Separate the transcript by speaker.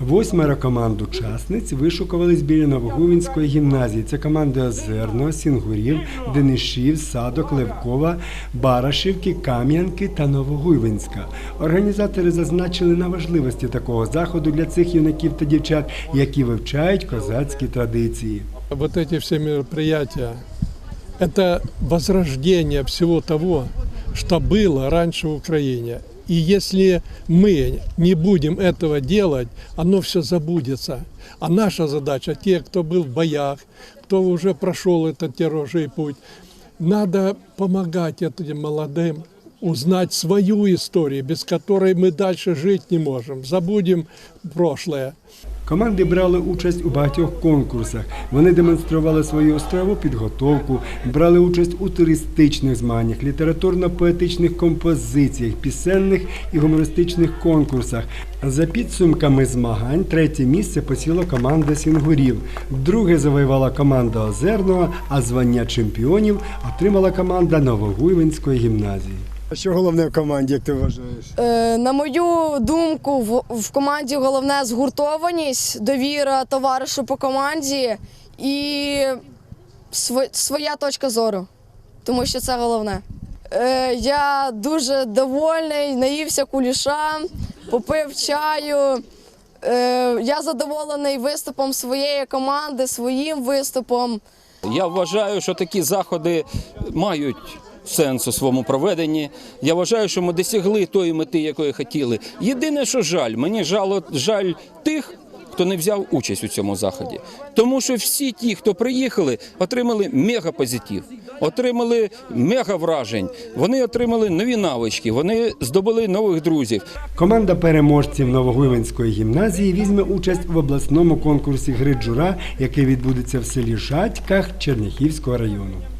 Speaker 1: Восьмеро команд учасниць вишукувались біля Новогувінської гімназії. Це команди Озерного, Сінгурів, Денишів, Садок, Левкова, Барашівки, Кам'янки та Новогуйвинська. Організатори зазначили на важливості такого заходу для цих юнаків та дівчат, які вивчають козацькі традиції.
Speaker 2: Вот эти все мероприятия – это возрождение всего того, что было раньше в Украине. И если мы не будем этого делать, оно все забудется. А наша задача, те, кто был в боях, кто уже прошел этот тяжелый путь, надо помогать этим молодым узнать свою историю, без которой мы дальше жить не можем. Забудем прошлое.
Speaker 1: Команди брали участь у багатьох конкурсах. Вони демонстрували свою острову підготовку, брали участь у туристичних змаганнях, літературно-поетичних композиціях, пісенних і гумористичних конкурсах. За підсумками змагань третє місце посіла команда Сінгурів. Друге завоювала команда Озерного, а звання чемпіонів отримала команда Новогуйвинської гімназії. Що головне в команді, як ти вважаєш?
Speaker 3: Е, на мою думку, в, в команді головне згуртованість, довіра товаришу по команді і св- своя точка зору. Тому що це головне. Е, я дуже довольний, наївся куліша, попив чаю. Е, я задоволений виступом своєї команди, своїм виступом.
Speaker 4: Я вважаю, що такі заходи мають сенс у своєму проведенні. Я вважаю, що ми досягли тої мети, якої хотіли. Єдине, що жаль, мені жало, жаль тих. Хто не взяв участь у цьому заході, тому що всі ті, хто приїхали, отримали мегапозитив, отримали мега вражень. Вони отримали нові навички, вони здобули нових друзів.
Speaker 1: Команда переможців Новогуйвинської гімназії візьме участь в обласному конкурсі гри джура, який відбудеться в селі Шатьках Черняхівського району.